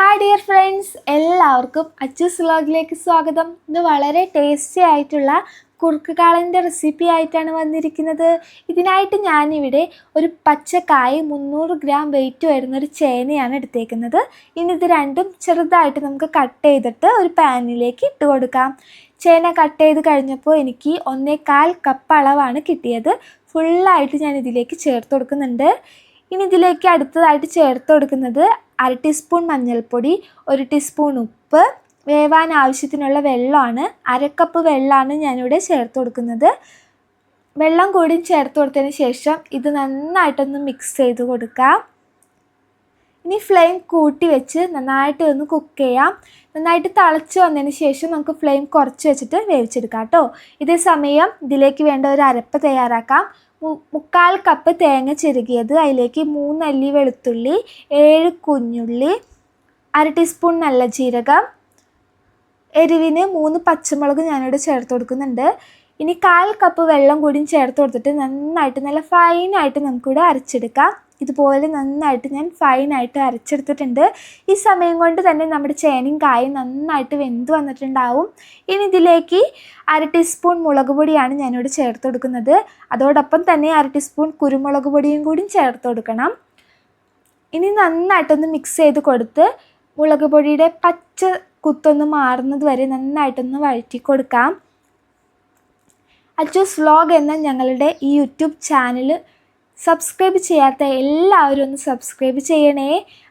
Hi dear friends എല്ലാവർക്കും അച്ചൂസ് വ്ലോഗിലേക്ക് സ്വാഗതം. ഇന്ന് വളരെ ടേസ്റ്റി ആയിട്ടുള്ള കുറുക്ക് കാളന്റെ റെസിപ്പി ആയിട്ടാണ് വന്നിരിക്കുന്നത്. ഇതിനായിട്ട് ഞാനിവിടെ ഒരു പച്ചക്കായ് മുന്നൂറ് ഗ്രാം വെയിറ്റ് വരുന്ന ഒരു ചേനയാണ് എടുത്തേക്കുന്നത്. ഇനി ഇത് രണ്ടും ചെറുതായിട്ട് നമുക്ക് കട്ട് ചെയ്തിട്ട് ഒരു പാനിലേക്ക് ഇട്ട് കൊടുക്കാം. ചേന കട്ട് ചെയ്ത് കഴിഞ്ഞപ്പോൾ എനിക്ക് ഒന്നേകാൽ കപ്പ് അളവാണ് കിട്ടിയത്. ഫുള്ളായിട്ട് ഞാൻ ഇതിലേക്ക് ചേർത്ത് കൊടുക്കുന്നുണ്ട്. ഇനി ഇതിലേക്ക് അടുത്തതായിട്ട് ചേർത്ത് കൊടുക്കുന്നത് അര ടീസ്പൂൺ മഞ്ഞൾപ്പൊടി ഒരു ടീസ്പൂൺ ഉപ്പ് വേവാൻ ആവശ്യത്തിനുള്ള വെള്ളമാണ്. അരക്കപ്പ് വെള്ളമാണ് ഞാനിവിടെ ചേർത്ത് കൊടുക്കുന്നത്. വെള്ളം കൂടി ചേർത്ത് കൊടുത്തതിന് ശേഷം ഇത് നന്നായിട്ടൊന്ന് മിക്സ് ചെയ്ത് കൊടുക്കാം. ഇനി ഫ്ലെയിം കൂട്ടി വെച്ച് നന്നായിട്ട് ഒന്ന് കുക്ക് ചെയ്യാം. നന്നായിട്ട് തിളച്ച് വന്നതിന് ശേഷം നമുക്ക് ഫ്ലെയിം കുറച്ച് വെച്ചിട്ട് വേവിച്ചെടുക്കാം കേട്ടോ. ഇതേ സമയം ഇതിലേക്ക് വേണ്ട ഒരു അരപ്പ് തയ്യാറാക്കാം. മുക്കാൽ കപ്പ് തേങ്ങ ചെരുകിയത് അതിലേക്ക് മൂന്നല്ലി വെളുത്തുള്ളി ഏഴ് കുഞ്ഞുള്ളി അര ടീസ്പൂൺ നല്ല ജീരകം എരിവിന് മൂന്ന് പച്ചമുളക് ഞാനിവിടെ ചേർത്ത് കൊടുക്കുന്നുണ്ട്. ഇനി കാൽ കപ്പ് വെള്ളം കൂടിയും ചേർത്ത് കൊടുത്തിട്ട് നന്നായിട്ട് നല്ല ഫൈനായിട്ട് നമുക്കിവിടെ അരച്ചെടുക്കാം. ഇതുപോലെ നന്നായിട്ട് ഞാൻ ഫൈനായിട്ട് അരച്ചെടുത്തിട്ടുണ്ട്. ഈ സമയം കൊണ്ട് തന്നെ നമ്മുടെ ചേനയും കായും നന്നായിട്ട് വെന്ത് വന്നിട്ടുണ്ടാവും. ഇനി ഇതിലേക്ക് അര ടീസ്പൂൺ മുളക് പൊടിയാണ് ഞാനിവിടെ ചേർത്ത് കൊടുക്കുന്നത്. അതോടൊപ്പം തന്നെ അര ടീസ്പൂൺ കുരുമുളക് പൊടിയും കൂടി ചേർത്ത് കൊടുക്കണം. ഇനി നന്നായിട്ടൊന്ന് മിക്സ് ചെയ്ത് കൊടുത്ത് മുളക് പൊടിയുടെ പച്ച കുത്തൊന്ന് മാറുന്നത് വരെ നന്നായിട്ടൊന്ന് വഴറ്റി കൊടുക്കാം. അച്ചൂസ് വ്ലോഗ് എന്ന ഞങ്ങളുടെ ഈ യൂട്യൂബ് ചാനൽ സബ്സ്ക്രൈബ് ചെയ്യാത്ത എല്ലാവരും ഒന്ന് സബ്സ്ക്രൈബ് ചെയ്യണേ.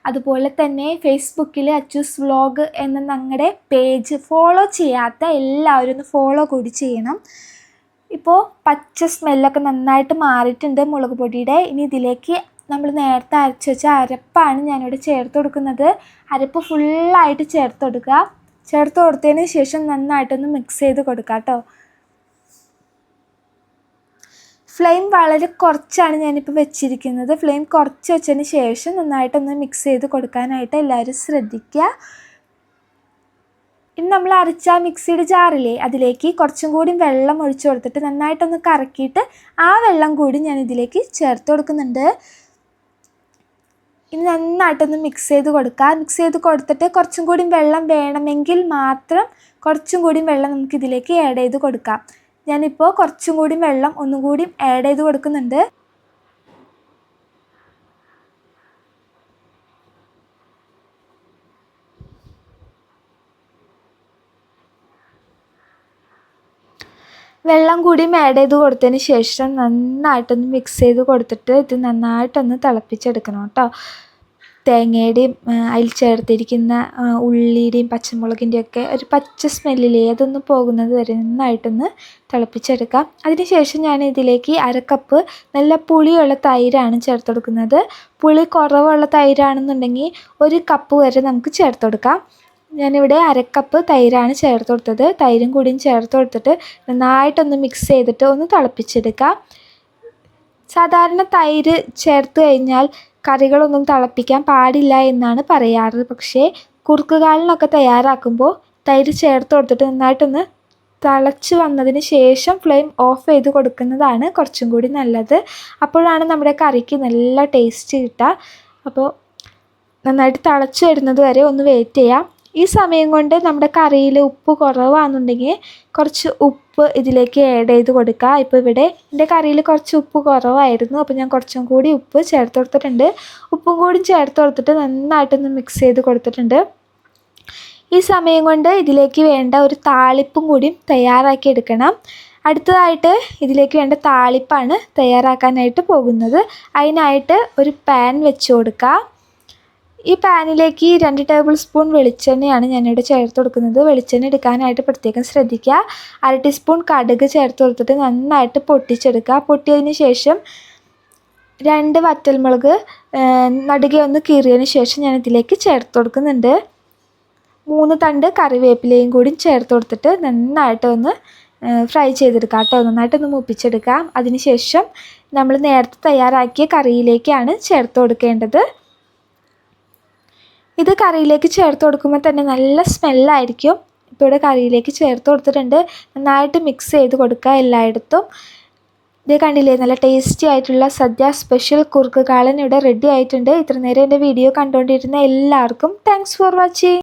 അതുപോലെ തന്നെ ഫേസ്ബുക്കിൽ അച്ചൂസ് വ്ലോഗ് എന്ന ഞങ്ങളുടെ പേജ് ഫോളോ ചെയ്യാത്ത എല്ലാവരും ഒന്ന് ഫോളോ കൂടി ചെയ്യണം. ഇപ്പോൾ പച്ച സ്മെല്ലൊക്കെ നന്നായിട്ട് മാറിയിട്ടുണ്ട് മുളക് പൊടിയുടെ. ഇനി ഇതിലേക്ക് നമ്മൾ നേരത്തെ അരച്ച് വെച്ച അരപ്പാണ് ഞാനിവിടെ ചേർത്ത് കൊടുക്കുന്നത്. അരപ്പ് ഫുള്ളായിട്ട് ചേർത്ത് കൊടുക്കുക. ചേർത്ത് കൊടുത്തതിന് ശേഷം നന്നായിട്ടൊന്ന് മിക്സ് ചെയ്ത് കൊടുക്കുക കേട്ടോ ഫ്ലെയിം വളരെ കുറച്ചാണ് ഞാനിപ്പോൾ വെച്ചിരിക്കുന്നത്. ഫ്ലെയിം കുറച്ച് വെച്ചതിന് ശേഷം നന്നായിട്ടൊന്ന് മിക്സ് ചെയ്ത് കൊടുക്കാനായിട്ട് എല്ലാവരും ശ്രദ്ധിക്കുക ഇനി നമ്മൾ അരച്ച മിക്സിയുടെ ജാറില്ലേ അതിലേക്ക് കുറച്ചും കൂടി വെള്ളം ഒഴിച്ചു കൊടുത്തിട്ട് നന്നായിട്ടൊന്ന് കറക്കിയിട്ട് ആ വെള്ളം കൂടി ഞാൻ ഇതിലേക്ക് ചേർത്ത് കൊടുക്കുന്നുണ്ട്. ഇനി നന്നായിട്ടൊന്ന് മിക്സ് ചെയ്ത് കൊടുക്കുക മിക്സ് ചെയ്ത് കൊടുത്തിട്ട് കുറച്ചും കൂടി വെള്ളം വേണമെങ്കിൽ മാത്രം കുറച്ചും കൂടി വെള്ളം നമുക്ക് ഇതിലേക്ക് ആഡ് ചെയ്ത് കൊടുക്കാം. ഞാനിപ്പോൾ കുറച്ചും കൂടി വെള്ളം ഒന്നും കൂടി ആഡ് ചെയ്ത് കൊടുക്കുന്നുണ്ട്. വെള്ളം കൂടി ആഡ് ചെയ്ത് കൊടുത്തതിന് ശേഷം നന്നായിട്ടൊന്ന് മിക്സ് ചെയ്ത് കൊടുത്തിട്ട് ഇത് നന്നായിട്ടൊന്ന് തിളപ്പിച്ചെടുക്കണം കേട്ടോ. തേങ്ങയുടെയും അതിൽ ചേർത്തിരിക്കുന്ന ഉള്ളിയുടെയും പച്ചമുളകിന്റെയും ഒക്കെ ഒരു പച്ച സ്മെല്ലില്ലേ അതൊന്ന് പോകുന്നത് വരെ നന്നായിട്ടൊന്ന് തിളപ്പിച്ചെടുക്കാം. അതിനുശേഷം ഞാൻ ഇതിലേക്ക് അര കപ്പ് നല്ല പുളിയുള്ള തൈരാണ് ചേർത്ത് കൊടുക്കുന്നത് പുളി കുറവുള്ള തൈരാണെന്നുണ്ടെങ്കിൽ ഒരു കപ്പ് വരെ നമുക്ക് ചേർത്ത് കൊടുക്കാം ഞാനിവിടെ അരക്കപ്പ് തൈരാണ് ചേർത്ത് കൊടുത്തത് തൈരും കൂടിയും ചേർത്ത് കൊടുത്തിട്ട് നന്നായിട്ടൊന്ന് മിക്സ് ചെയ്തിട്ട് ഒന്ന് തിളപ്പിച്ചെടുക്കാം. സാധാരണ തൈര് ചേർത്ത് കഴിഞ്ഞാൽ കറികളൊന്നും തിളപ്പിക്കാൻ പാടില്ല എന്നാണ് പറയാറ്. പക്ഷേ കുറുക്കുകാലിനൊക്കെ തയ്യാറാക്കുമ്പോൾ തൈര് ചേർത്ത് കൊടുത്തിട്ട് നന്നായിട്ടൊന്ന് തിളച്ച് വന്നതിന് ശേഷം ഫ്ലെയിം ഓഫ് ചെയ്ത് കൊടുക്കുന്നതാണ് കുറച്ചും കൂടി നല്ലത്. അപ്പോഴാണ് നമ്മുടെ കറിക്ക് നല്ല ടേസ്റ്റ് കിട്ടുക. അപ്പോൾ നന്നായിട്ട് തിളച്ച് വരുന്നത് വരെ ഒന്ന് വെയിറ്റ് ചെയ്യാം. ഈ സമയം കൊണ്ട് നമ്മുടെ കറിയിൽ ഉപ്പ് കുറവാണെന്നുണ്ടെങ്കിൽ കുറച്ച് ഉപ്പ് ഇതിലേക്ക് ആഡ് ചെയ്ത് കൊടുക്കുക. ഇപ്പോൾ ഇവിടെ എന്റെ കറിയിൽ കുറച്ച് ഉപ്പ് കുറവായിരുന്നു. അപ്പോൾ ഞാൻ കുറച്ചും കൂടി ഉപ്പ് ചേർത്ത് കൊടുത്തിട്ടുണ്ട്. ഉപ്പും കൂടി ചേർത്ത് കൊടുത്തിട്ട് നന്നായിട്ടൊന്ന് മിക്സ് ചെയ്ത് കൊടുത്തിട്ടുണ്ട്. ഈ സമയം കൊണ്ട് ഇതിലേക്ക് വേണ്ട ഒരു താളിപ്പും കൂടി തയ്യാറാക്കി എടുക്കണം. അടുത്തതായിട്ട് ഇതിലേക്ക് വേണ്ട താളിപ്പാണ് തയ്യാറാക്കാനായിട്ട് പോകുന്നത്. അതിനായിട്ട് ഒരു പാൻ വെച്ച് കൊടുക്കുക ഈ പാനിലേക്ക് രണ്ട് ടേബിൾ സ്പൂൺ വെളിച്ചെണ്ണയാണ് ഞാനിവിടെ ചേർത്ത് കൊടുക്കുന്നത്. വെളിച്ചെണ്ണ എടുക്കാനായിട്ട് പ്രത്യേകം ശ്രദ്ധിക്കുക. അര ടീസ്പൂൺ കടുക് ചേർത്ത് കൊടുത്തിട്ട് നന്നായിട്ട് പൊട്ടിച്ചെടുക്കുക. പൊട്ടിയതിന് ശേഷം രണ്ട് വറ്റൽമുളക് നടുകെ ഒന്ന് കീറിയതിന് ശേഷം ഞാൻ ഇതിലേക്ക് ചേർത്ത് കൊടുക്കുന്നുണ്ട്. മൂന്ന് തണ്ട് കറിവേപ്പിലയും കൂടി ചേർത്ത് കൊടുത്തിട്ട് നന്നായിട്ട് ഒന്ന് ഫ്രൈ ചെയ്തെടുക്കാം കേട്ടോ. നന്നായിട്ടൊന്ന് മൂപ്പിച്ചെടുക്കാം അതിനുശേഷം നമ്മൾ നേരത്തെ തയ്യാറാക്കിയ കറിയിലേക്കാണ് ചേർത്ത് കൊടുക്കേണ്ടത്. ഇത് കറിയിലേക്ക് ചേർത്ത് കൊടുക്കുമ്പോൾ തന്നെ നല്ല സ്മെല്ലായിരിക്കും. ഇപ്പോൾ ഇവിടെ കറിയിലേക്ക് ചേർത്ത് കൊടുത്തിട്ടുണ്ട്. നന്നായിട്ട് മിക്സ് ചെയ്ത് കൊടുക്കുക എല്ലായിടത്തും. ഇത് കണ്ടില്ലേ നല്ല ടേസ്റ്റി ആയിട്ടുള്ള സദ്യ സ്പെഷ്യൽ കുറുക്ക് കാളൻ ഇവിടെ റെഡി ആയിട്ടുണ്ട്. ഇത്ര നേരം എന്റെ വീഡിയോ കണ്ടുകൊണ്ടിരുന്ന എല്ലാവർക്കും താങ്ക്സ് ഫോർ വാച്ചിങ്